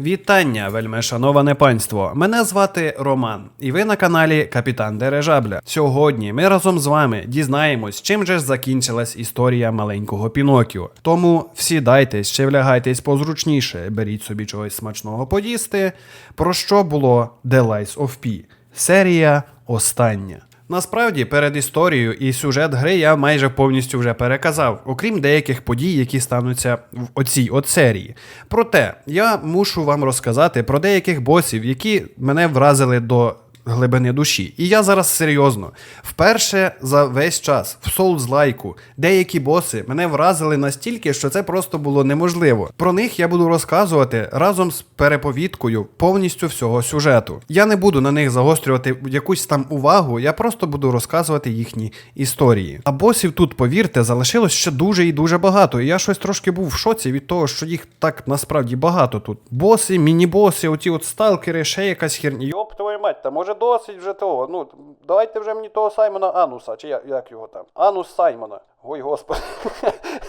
Вітання, вельми шановане панство. Мене звати Роман, і ви на каналі Капітан Дережабля. Сьогодні ми разом з вами дізнаємось, чим же ж закінчилась історія маленького Пінокіо. Тому всідайтесь чи влягайтесь позручніше, беріть собі чогось смачного поїсти. Про що було The Lies of P? Серія остання. Насправді, перед історією і сюжет гри я майже повністю вже переказав, окрім деяких подій, які стануться в оцій серії. Проте я мушу вам розказати про деяких босів, які мене вразили до глибини душі. І я зараз серйозно. Вперше за весь час в Souls-лайку деякі боси мене вразили настільки, що це просто було неможливо. Про них я буду розказувати разом з переповідкою повністю всього сюжету. Я не буду на них загострювати якусь там увагу, я просто буду розказувати їхні історії. А босів тут, повірте, залишилось ще дуже і дуже багато. І я щось трошки був в шоці від того, що їх так насправді багато тут. Боси, міні-боси, оті от сталкери, ще якась херня. Йоп твою мать, та може досить вже того. Ну, давайте вже мені того Саймона Ануса, чи як його там? Анус Саймона. Ой, господи.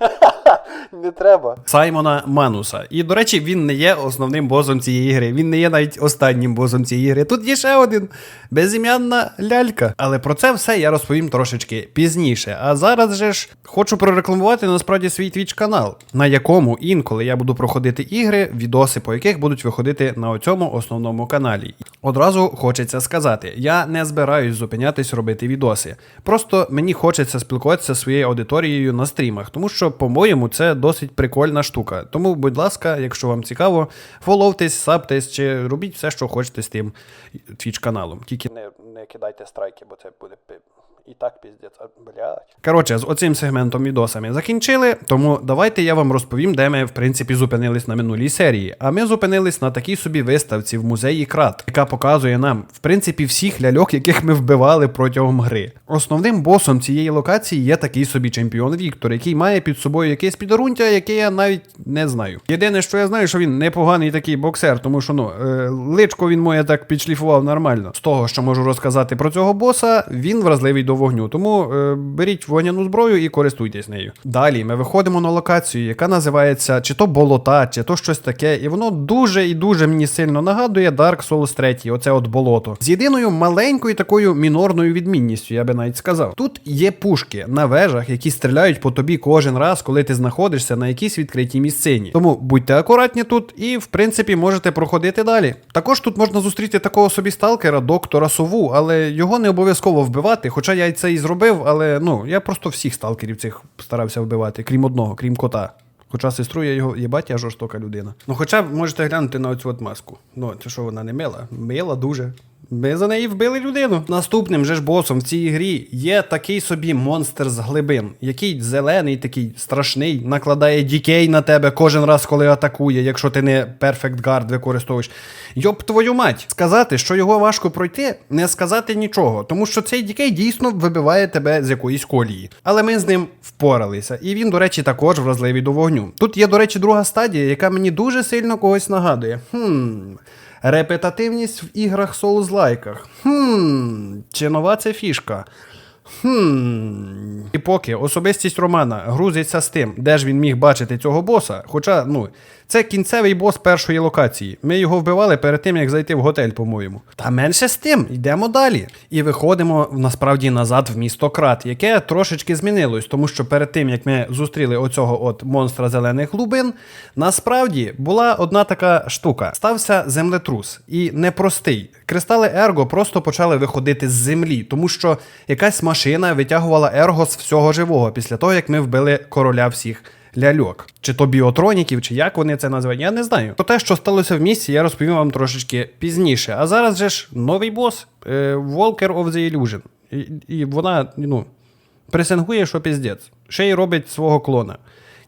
не треба. Саймона Мануса. І, до речі, він не є основним босом цієї гри. Він не є навіть останнім босом цієї гри. Тут є ще один безім'янна лялька. Але про це все я розповім трошечки пізніше. А зараз же ж хочу прорекламувати насправді свій твіч канал, на якому інколи я буду проходити ігри, відоси, по яких будуть виходити на цьому основному каналі. Одразу хочеться сказати, я не збираюсь зупинятись робити відоси. Просто мені хочеться спілкуватися зі своєю аудиторією на стрімах, тому що, по-моєму, це досить прикольна штука. Тому, будь ласка, якщо вам цікаво, фоловтесь, саптесь чи робіть все, що хочете з тим твіч каналом. Тільки не, не кидайте страйки, бо це буде і так піздець, блядь. Коротше, з оцим сегментом відосами закінчили, тому давайте я вам розповім, де ми, в принципі, зупинились на минулій серії. А ми зупинились на такій собі виставці в музеї Крат, яка показує нам, в принципі, всіх ляльок, яких ми вбивали протягом гри. Основним босом цієї локації є такий собі чемпіон Віктор, який має під собою якесь підорунтя, яке я навіть не знаю. Єдине, що я знаю, що він непоганий такий боксер, тому що ну е, личко він моє так підшліфував нормально. З того, що можу розказати про цього боса, він вразливий до вогню. Тому е, беріть вогняну зброю і користуйтесь нею. Далі ми виходимо на локацію, яка називається чи то болота, чи то щось таке, і воно дуже і дуже мені сильно нагадує Dark Souls 3, оце от болото. З єдиною маленькою такою мінорною відмінністю, я би навіть сказав. Тут є пушки на вежах, які стріляють по тобі кожен раз, коли ти знаходишся на якійсь відкритій місцині. Тому будьте акуратні тут і, в принципі, можете проходити далі. Також тут можна зустріти такого собі сталкера, доктора Сову, але його не обов'язково вбивати, хоча я й це і зробив, але ну я просто всіх сталкерів цих старався вбивати, крім одного, крім кота. Хоча сестру я його їбать, я жорстока людина. Ну, хоча б можете глянути на оцю от маску. Ну, це що вона не мила? Мила дуже. Ми за неї вбили людину. Наступним же ж босом в цій грі є такий собі монстр з глибин, який зелений, такий страшний, накладає дікей на тебе кожен раз, коли атакує, якщо ти не Perfect Guard використовуєш. Йоп твою мать, сказати, що його важко пройти, не сказати нічого, тому що цей дікей дійсно вибиває тебе з якоїсь колії. Але ми з ним впоралися. І він, до речі, також вразливий до вогню. Тут є, до речі, друга стадія, яка мені дуже сильно когось нагадує. Хм. Репетативність в іграх Souls-лайках. Хм. Чи нова це фішка? Хм. І поки особистість Романа грузиться з тим, де ж він міг бачити цього боса. Хоча, ну, це кінцевий бос першої локації. Ми його вбивали перед тим, як зайти в готель, по-моєму. Та менше з тим, йдемо далі. І виходимо насправді назад в місто Крат, яке трошечки змінилось, тому що перед тим, як ми зустріли оцього от монстра зелених глубин, насправді була одна така штука. Стався землетрус. І непростий. Кристали Ерго просто почали виходити з землі, тому що якась машина витягувала Ерго з всього живого після того, як ми вбили короля всіх ляльок. Чи то біотроніків, чи як вони це називають, я не знаю. Про те, що сталося в місті, я розповім вам трошечки пізніше. А зараз же ж новий бос е, Walker of the Illusion. І, і вона, ну, пресингує, що піздець. Ще й робить свого клона.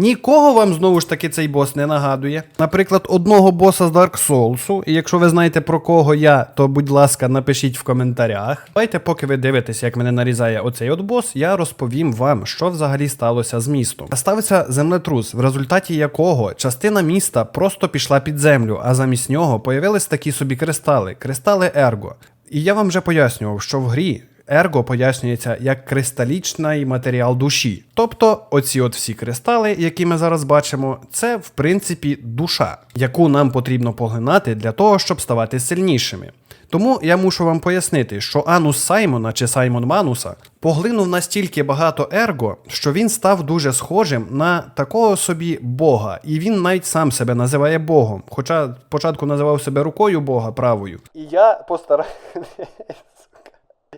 Нікого вам знову ж таки цей бос не нагадує. Наприклад, одного боса з Dark Souls, і якщо ви знаєте про кого я, то будь ласка, напишіть в коментарях. Давайте, поки ви дивитесь, як мене нарізає оцей от бос, я розповім вам, що взагалі сталося з містом. Ставився землетрус, в результаті якого частина міста просто пішла під землю, а замість нього появились такі собі кристали, кристали Ерго. І я вам вже пояснював, що в грі ерго пояснюється як кристалічний матеріал душі. Тобто, оці от всі кристали, які ми зараз бачимо, це в принципі душа, яку нам потрібно поглинати для того, щоб ставати сильнішими. Тому я мушу вам пояснити, що Анус Саймона чи Саймон Мануса поглинув настільки багато ерго, що він став дуже схожим на такого собі Бога, і він навіть сам себе називає Богом. Хоча спочатку називав себе рукою Бога правою. І я постараюся.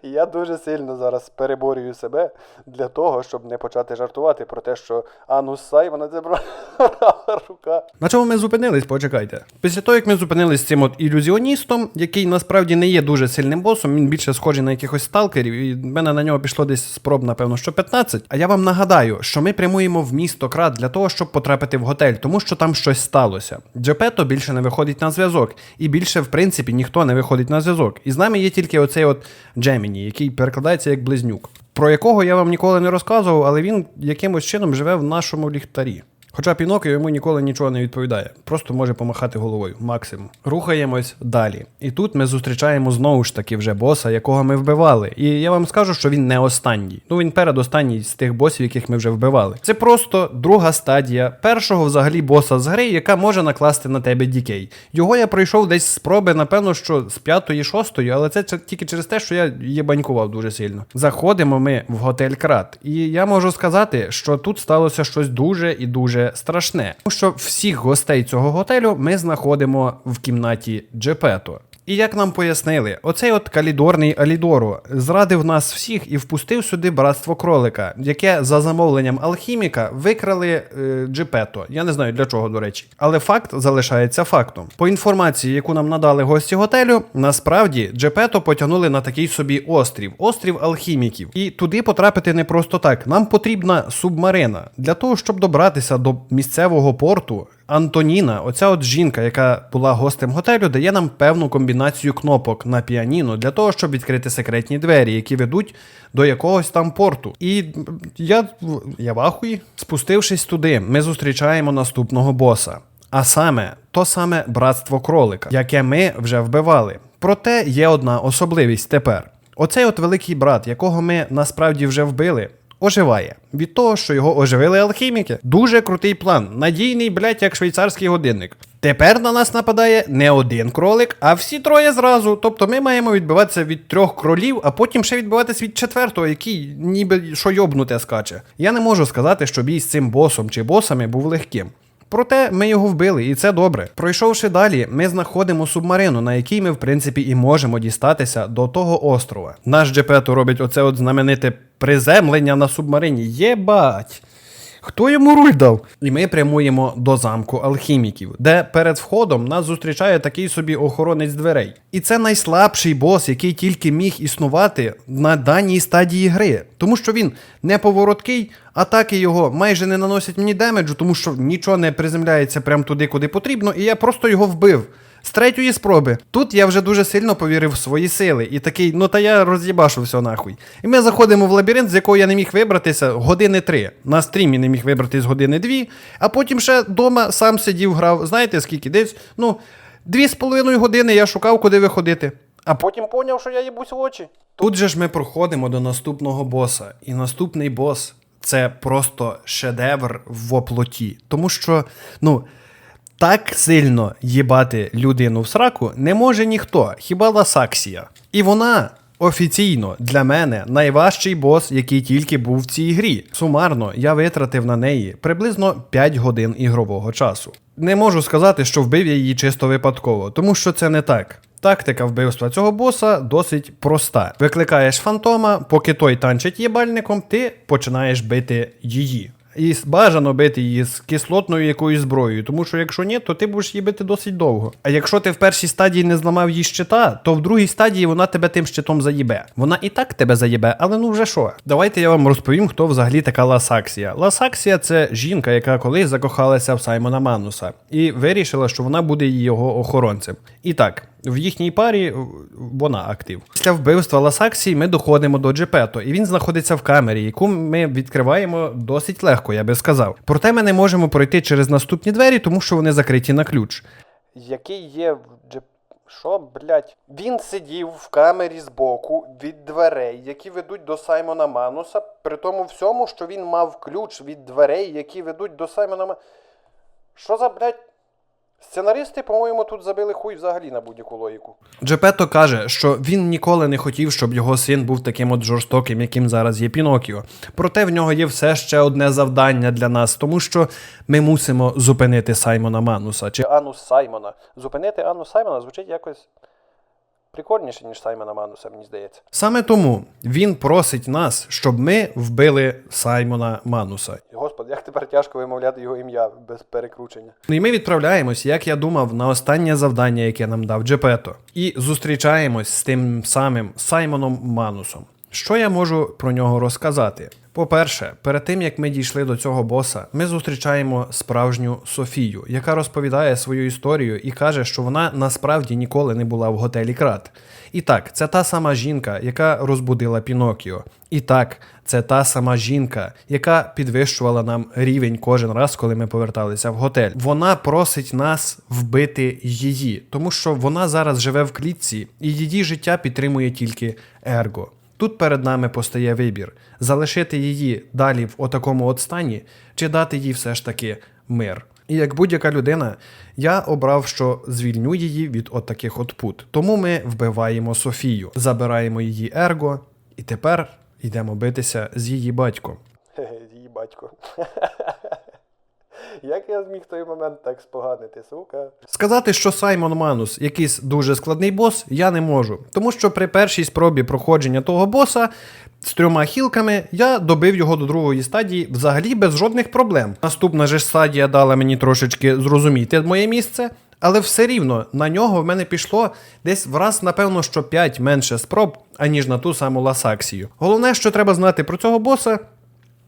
Я дуже сильно зараз переборюю себе для того, щоб не почати жартувати про те, що Анус Саймона це права рука. На чому ми зупинились? Почекайте. Після того, як ми зупинились з цим от ілюзіоністом, який насправді не є дуже сильним босом, він більше схожий на якихось сталкерів, і в мене на нього пішло десь спроб, напевно, що 15. А я вам нагадаю, що ми прямуємо в місто крат для того, щоб потрапити в готель, тому що там щось сталося. Джепето більше не виходить на зв'язок, і більше, в принципі, ніхто не виходить на зв'язок. І з нами є тільки оцей от Джеміні, який перекладається як близнюк, про якого я вам ніколи не розказував, але він якимось чином живе в нашому ліхтарі. Хоча Пінокіо йому ніколи нічого не відповідає, просто може помахати головою, максимум. Рухаємось далі. І тут ми зустрічаємо знову ж таки вже боса, якого ми вбивали. І я вам скажу, що він не останній. Ну він передостанній з тих босів, яких ми вже вбивали. Це просто друга стадія першого взагалі боса з гри, яка може накласти на тебе дікей. Його я пройшов десь спроби, напевно, що з п'ятої, шостої, але це тільки через те, що я єбанькував дуже сильно. Заходимо ми в готель Крат, і я можу сказати, що тут сталося щось дуже і дуже страшне. Тому що всіх гостей цього готелю ми знаходимо в кімнаті Джепето. І як нам пояснили, оцей от калідорний Алідоро зрадив нас всіх і впустив сюди братство кролика, яке за замовленням алхіміка викрали е, Джепето. Я не знаю для чого, до речі. Але факт залишається фактом. По інформації, яку нам надали гості готелю, насправді Джепето потягнули на такий собі острів, острів алхіміків. І туди потрапити не просто так. Нам потрібна субмарина для того, щоб добратися до місцевого порту. Антоніна, оця от жінка, яка була гостем готелю, дає нам певну комбінацію кнопок на піаніно для того, щоб відкрити секретні двері, які ведуть до якогось там порту. І я, я в. Спустившись туди, ми зустрічаємо наступного боса. А саме то саме братство кролика, яке ми вже вбивали. Проте є одна особливість тепер. Оцей от великий брат, якого ми насправді вже вбили, оживає від того, що його оживили алхіміки. Дуже крутий план. Надійний, блять, як швейцарський годинник. Тепер на нас нападає не один кролик, а всі троє зразу. Тобто ми маємо відбиватися від трьох кролів, а потім ще відбиватися від четвертого, який ніби що йобнуте скаче. Я не можу сказати, що бій з цим босом чи босами був легким. Проте ми його вбили, і це добре. Пройшовши далі, ми знаходимо субмарину, на якій ми, в принципі, і можемо дістатися до того острова. Наш Джепету робить оце от знамените приземлення на субмарині. Єбать! Хто йому руль дав? І ми прямуємо до замку алхіміків, де перед входом нас зустрічає такий собі охоронець дверей. І це найслабший бос, який тільки міг існувати на даній стадії гри. Тому що він неповороткий, атаки його майже не наносять мені демеджу, тому що нічого не приземляється прямо туди, куди потрібно, і я просто його вбив. З третьої спроби. Тут я вже дуже сильно повірив в свої сили і такий, ну та я роз'їбашу все нахуй. І ми заходимо в лабіринт, з якого я не міг вибратися години три. На стрімі не міг вибрати з години дві, а потім ще вдома сам сидів, грав. Знаєте скільки? Десь, ну, дві з половиною години я шукав, куди виходити. А Потім поняв, що я їбусь в очі. Тут же ж ми проходимо до наступного боса. І наступний бос це просто шедевр в оплоті. Тому що, ну, так сильно їбати людину в сраку не може ніхто, хіба Ласаксія. І вона. Офіційно для мене найважчий бос, який тільки був в цій грі. Сумарно я витратив на неї приблизно 5 годин ігрового часу. Не можу сказати, що вбив я її чисто випадково, тому що це не так. Тактика вбивства цього боса досить проста. Викликаєш фантома, поки той танчить їбальником, ти починаєш бити її. І бажано бити її з кислотною якоюсь зброєю, тому що якщо ні, то ти будеш її бити досить довго. А якщо ти в першій стадії не зламав їй щита, то в другій стадії вона тебе тим щитом заїбе. Вона і так тебе заїбе, але ну вже що. Давайте я вам розповім, хто взагалі така Ласаксія. Ласаксія це жінка, яка колись закохалася в Саймона Мануса, і вирішила, що вона буде його охоронцем. І так. В їхній парі е, вона актив. Після вбивства Ласаксії ми доходимо до Джепето, і він знаходиться в камері, яку ми відкриваємо досить легко, я би сказав. Проте ми не можемо пройти через наступні двері, тому що вони закриті на ключ. Який є в джеп. Що, блядь? Він сидів в камері збоку від дверей, які ведуть до Саймона Мануса, при тому всьому, що він мав ключ від дверей, які ведуть до Саймона Мануса. Що за, блядь? Сценаристи, по-моєму, тут забили хуй взагалі на будь-яку логіку. Джепетто каже, що він ніколи не хотів, щоб його син був таким от жорстоким, яким зараз є Пінокіо. Проте в нього є все ще одне завдання для нас, тому що ми мусимо зупинити Саймона Мануса. Чи Ану Анус Саймона. Зупинити Анну Саймона звучить якось прикольніше, ніж Саймона Мануса, мені здається. саме тому він просить нас, щоб ми вбили Саймона Мануса. Господи, як тепер тяжко вимовляти його ім'я без перекручення. Ну і ми відправляємось, як я думав, на останнє завдання, яке нам дав Джепето, і зустрічаємось з тим самим Саймоном Манусом. Що я можу про нього розказати? По-перше, перед тим як ми дійшли до цього боса, ми зустрічаємо справжню Софію, яка розповідає свою історію і каже, що вона насправді ніколи не була в готелі Крат. І так, це та сама жінка, яка розбудила Пінокіо. І так, це та сама жінка, яка підвищувала нам рівень кожен раз, коли ми поверталися в готель. Вона просить нас вбити її, тому що вона зараз живе в клітці, і її життя підтримує тільки ерго. Тут перед нами постає вибір: залишити її далі в отакому от стані, чи дати їй все ж таки мир. І як будь-яка людина, я обрав, що звільню її від от таких от пут. Тому ми вбиваємо Софію, забираємо її ерго, і тепер йдемо битися з її батьком. Її батько. Як я зміг той момент так споганити, сука? Сказати, що Саймон Манус якийсь дуже складний бос, я не можу. Тому що при першій спробі проходження того боса з трьома хілками я добив його до другої стадії взагалі без жодних проблем. Наступна ж стадія дала мені трошечки зрозуміти моє місце. Але все рівно на нього в мене пішло десь враз, напевно, що 5 менше спроб, аніж на ту саму Ласаксію. Головне, що треба знати про цього боса,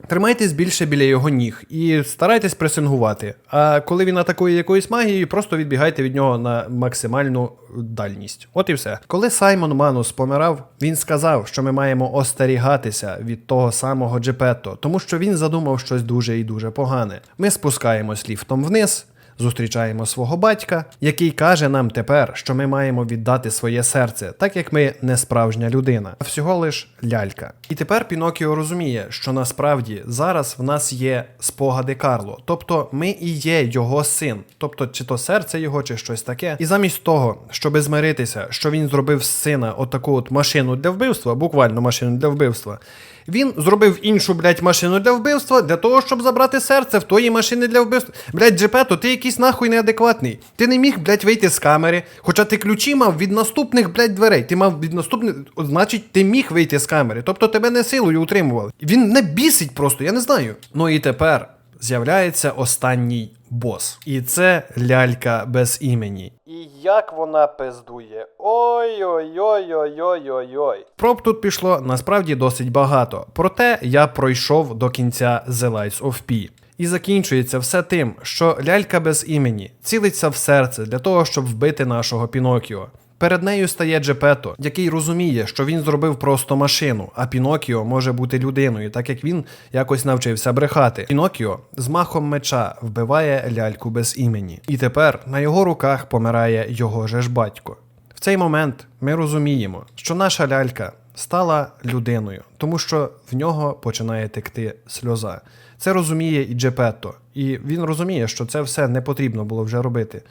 Тримайтесь більше біля його ніг і старайтесь пресингувати. А коли він атакує якоюсь магією, просто відбігайте від нього на максимальну дальність. От і все. Коли Саймон Манус помирав, він сказав, що ми маємо остерігатися від того самого Джепетто, тому що він задумав щось дуже і дуже погане. Ми спускаємось ліфтом вниз. Зустрічаємо свого батька, який каже нам тепер, що ми маємо віддати своє серце, так як ми не справжня людина, а всього лиш лялька. І тепер Пінокіо розуміє, що насправді зараз в нас є спогади Карло, тобто ми і є його син, тобто чи то серце його, чи щось таке. І замість того, щоби змиритися, що він зробив з сина отаку от машину для вбивства, буквально машину для вбивства. Він зробив іншу, блядь, машину для вбивства для того, щоб забрати серце в тої машини для вбивства. Блядь, Джепето, ти якийсь нахуй неадекватний. Ти не міг, блядь, вийти з камери, хоча ти ключі мав від наступних, блядь, дверей. Ти мав від наступних, значить, ти міг вийти з камери. Тобто тебе не силою утримували. Він не бісить просто, я не знаю. Ну і тепер з'являється останній бос. І це лялька без імені. І як вона пиздує. Ой-ой-ой-ой-ой-ой-ой. Проб тут пішло насправді досить багато. Проте я пройшов до кінця The Lies of P. І закінчується все тим, що лялька без імені цілиться в серце для того, щоб вбити нашого Пінокіо. Перед нею стає Джепето, який розуміє, що він зробив просто машину, а Пінокіо може бути людиною, так як він якось навчився брехати. Пінокіо з махом меча вбиває ляльку без імені. І тепер на його руках помирає його же ж батько. В цей момент ми розуміємо, що наша лялька стала людиною, тому що в нього починає текти сльоза. Це розуміє і Джепетто, і він розуміє, що це все не потрібно було вже робити.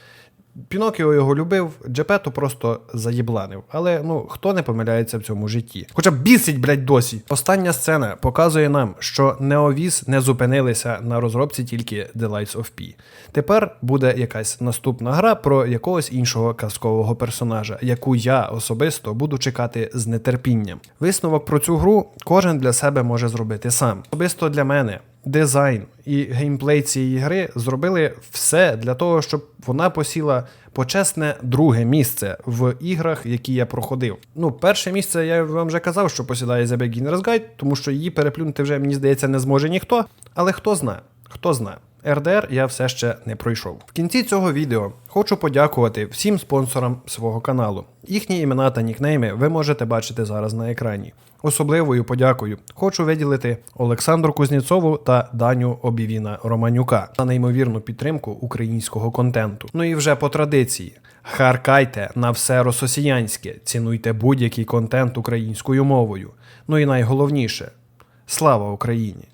Пінокіо його любив, Джепетто просто заєбланив. Але ну хто не помиляється в цьому житті? Хоча бісить, блядь, досі. Остання сцена показує нам, що Неовіс не зупинилися на розробці тільки The Lights of P. Тепер буде якась наступна гра про якогось іншого казкового персонажа, яку я особисто буду чекати з нетерпінням. Висновок про цю гру кожен для себе може зробити сам. Особисто для мене дизайн і геймплей цієї гри зробили все для того, щоб вона посіла почесне друге місце в іграх, які я проходив. Ну, перше місце я вам вже казав, що посідає The Beginner's Guide, тому що її переплюнути вже, мені здається, не зможе ніхто. Але хто знає, хто знає. РДР я все ще не пройшов. В кінці цього відео хочу подякувати всім спонсорам свого каналу. Їхні імена та нікнейми ви можете бачити зараз на екрані. Особливою подякою хочу виділити Олександру Кузнєцову та Даню Обівіна Романюка за неймовірну підтримку українського контенту. Ну і вже по традиції. Харкайте на все рососіянське, цінуйте будь-який контент українською мовою. Ну і найголовніше слава Україні!